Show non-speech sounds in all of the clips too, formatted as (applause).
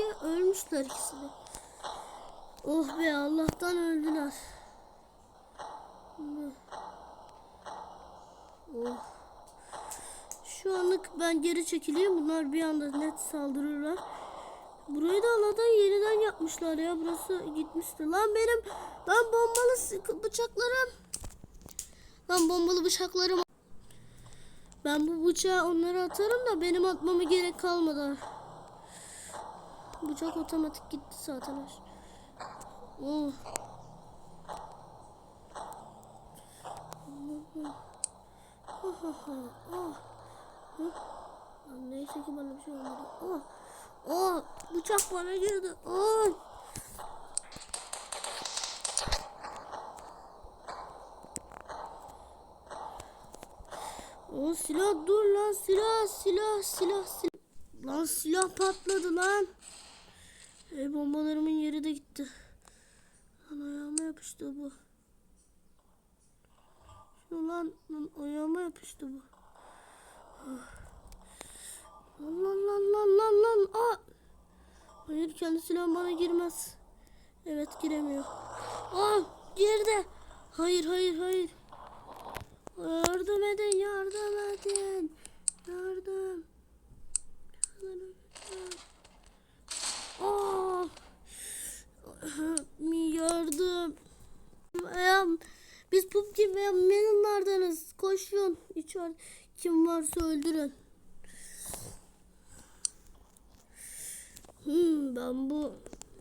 ki ölmüşler ikisi de. Oh be Allah'tan öldüler. Oh. Şu anlık ben geri çekileyim. Bunlar bir anda net saldırırlar. Burayı da Allah'tan yeniden yapmışlar ya. Burası gitmişti. Lan benim lan bombalı bıçaklarım. Lan bombalı bıçaklarım. Ben bu bıçağı onlara atarım da benim atmama gerek kalmadı. Bıçak otomatik gitti zaten. Oh. Oh, oh, oh, oh. Neyse ki bana bir şey olmadı. Oh. Oh. Bıçak bana girdi. Oh. O silah dur lan silah silah silah silah. Lan silah patladı lan. E bombalarımın yeri de gitti. Lan ayağıma yapıştı bu. Şunu lan, lan ayağıma yapıştı bu. Lan lan lan lan lan lan. Aa! Hayır kendi silahım bana girmez. Evet giremiyor. Aa girdi. Hayır hayır hayır. Yardım edin yardım edin. Yardım. Yardım Aa! (gasps) Yardım. Ya, biz Pumpkin veya Melonlardanız. Koşun. İçer kim varsa öldürün. Hmm, ben bu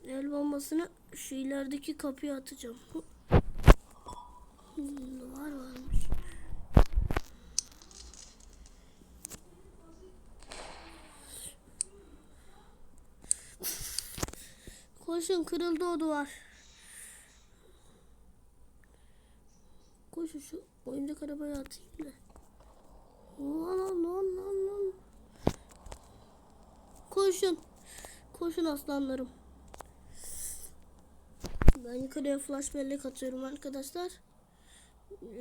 el bombasını şu ilerideki kapıya atacağım. Hmm, var varmış. Koşun kırıldı o duvar. Koşun şu oyuncak arabaya atayım da. Lan lan lan lan. Koşun. Koşun aslanlarım. Ben yukarıya flash bellek atıyorum arkadaşlar.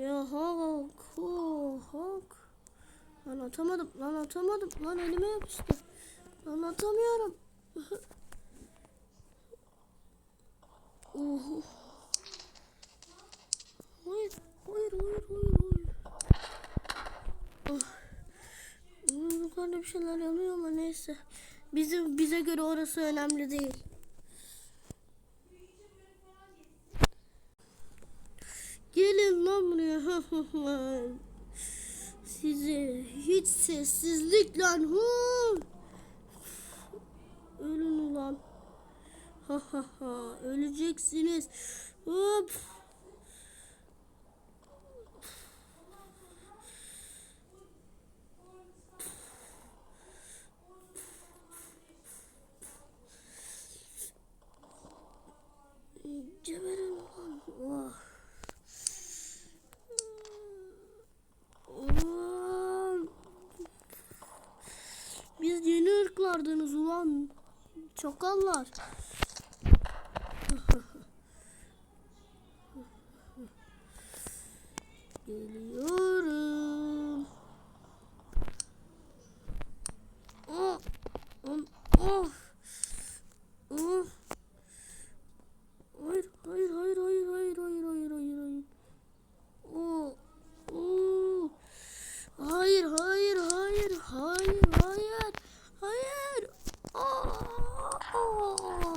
Ya hak, oh, hak. Lan atamadım, lan atamadım, lan elime yapıştı. Lan atamıyorum. (laughs) Oh. Hayır, hayır, hayır, hayır, hayır. Oh. Hmm, Yukarıda bir şeyler yanıyor ama neyse. Bizim bize göre orası önemli değil. Gelin lan buraya. Sizi hiç sessizlik lan. Ölün ulan. Öleceksiniz. Hop. Geberin ulan. Oh. Ulan. Biz yeni ırklardınız ulan. Çakallar. Geliyorum. Oh. Oh. Oh. Oh. Hayır, hayır, hayır, hayır, hayır, hayır, hayır, hayır, hayır. Oo, oo. Hayır, hayır, hayır, hayır, hayır, hayır. Aa, aa.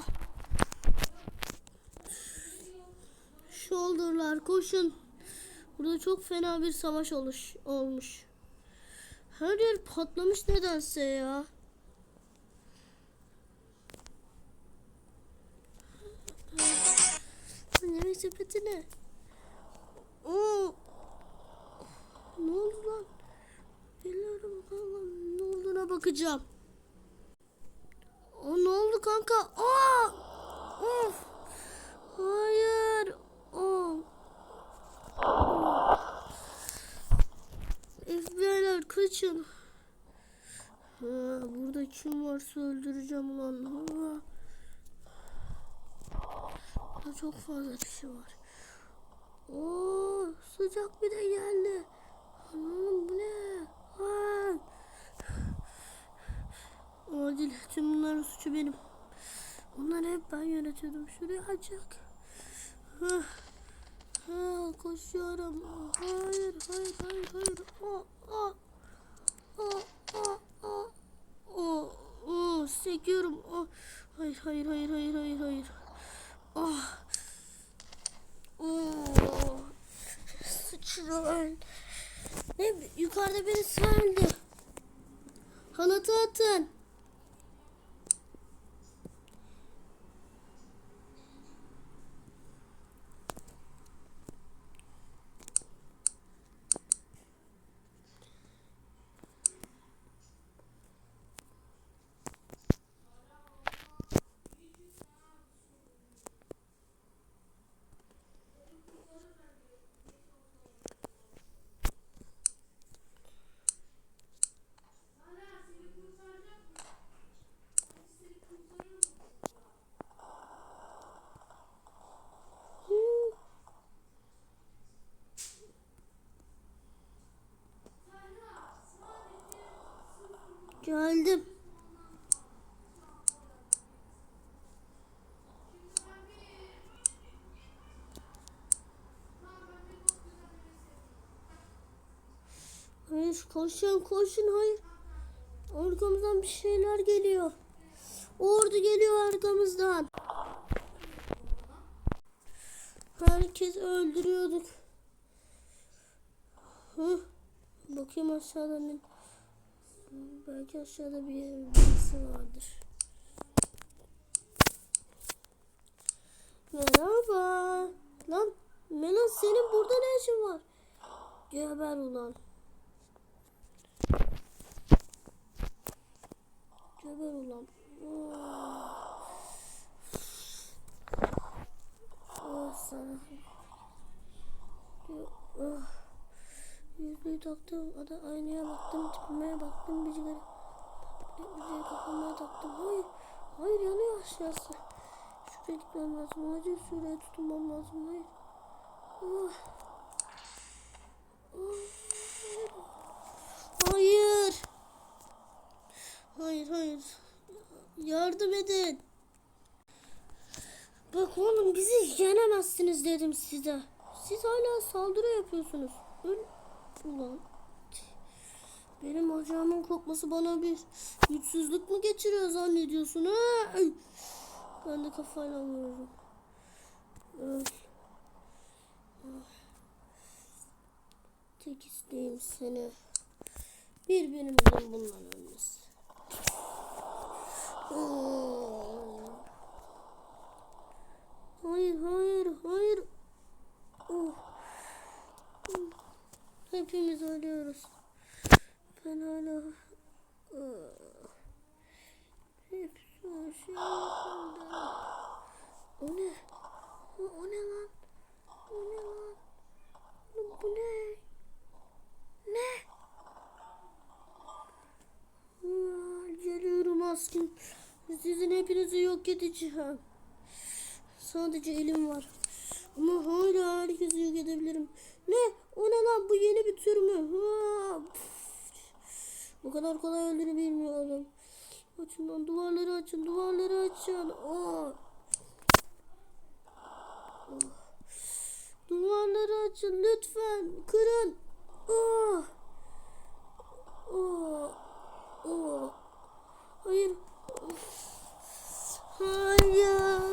Shoulder'lar koşun. Burada çok fena bir savaş oluş, olmuş. Her yer patlamış nedense ya. Yemek sepeti ne? Oo. Ne oldu lan? Biliyorum kanka ne olduğuna bakacağım. O ne oldu kanka? Aa! Of! Hayır. Oh. FBI'ler kaçın. Ha, burada kim varsa öldüreceğim ulan. Ha. Burada çok fazla kişi var. Oo, sıcak bir de geldi. Anam bu ne? Ha. Acil tüm bunların suçu benim. Onları hep ben yönetiyordum. Şurayı açak. Hah. Ha, koşuyorum. Hayır, hayır, hayır, hayır. Aa, aa. Aa, aa, aa. Aa, aa, sekiyorum. Aa. Hayır, hayır, hayır, hayır, hayır, hayır. Ah. Oo. Sıçrayın. Ne yukarıda birisi vardı. Halatı atın. Hayır koşun koşun hayır. Arkamızdan bir şeyler geliyor. Ordu geliyor arkamızdan. Herkes öldürüyorduk. Hı? Bakayım aşağıda ne? Belki aşağıda bir yer birisi vardır. Merhaba. Lan Melan senin burada ne işin var? Geber ulan. Geber ulan. Oh. Sana. Oh. Yüzüğü taktım. Ada aynaya baktım. Tipime baktım. Bir sigara. Yüzüğü kafama taktım. Hayır. Hayır yanıyor aşağısı. Şuraya gitmem lazım. Acil şuraya tutunmam lazım. Hayır. Oh. Oh. Hayır. Hayır hayır. Yardım edin. Bak oğlum bizi yenemezsiniz dedim size. Siz hala saldırı yapıyorsunuz. Öl ulan. Benim bacağımın kopması bana bir güçsüzlük mü geçiriyor zannediyorsun ha? Ben de kafayla vururum. Öl. Tek isteğim seni. Birbirimizin bundan ölmesi. Hayır, hayır, hayır. Oh. Hepimiz ölüyoruz. Ben hala... Ah. Hepsi şey. O ne? O, o ne lan? O ne lan? Oğlum Bu ne? Ne? Geliyorum askim. Sizin hepinizi yok edeceğim. Sadece elim var. Ama hala herkesi yok edebilirim. Ne? O ne lan? Bu yeni bir tür mü? Bu kadar kolay öldüğünü bilmiyordum. Açın lan duvarları açın. Duvarları açın. Aa. Duvarları açın lütfen. Kırın. Aa. Aa. Aa. Hayır. Hayır.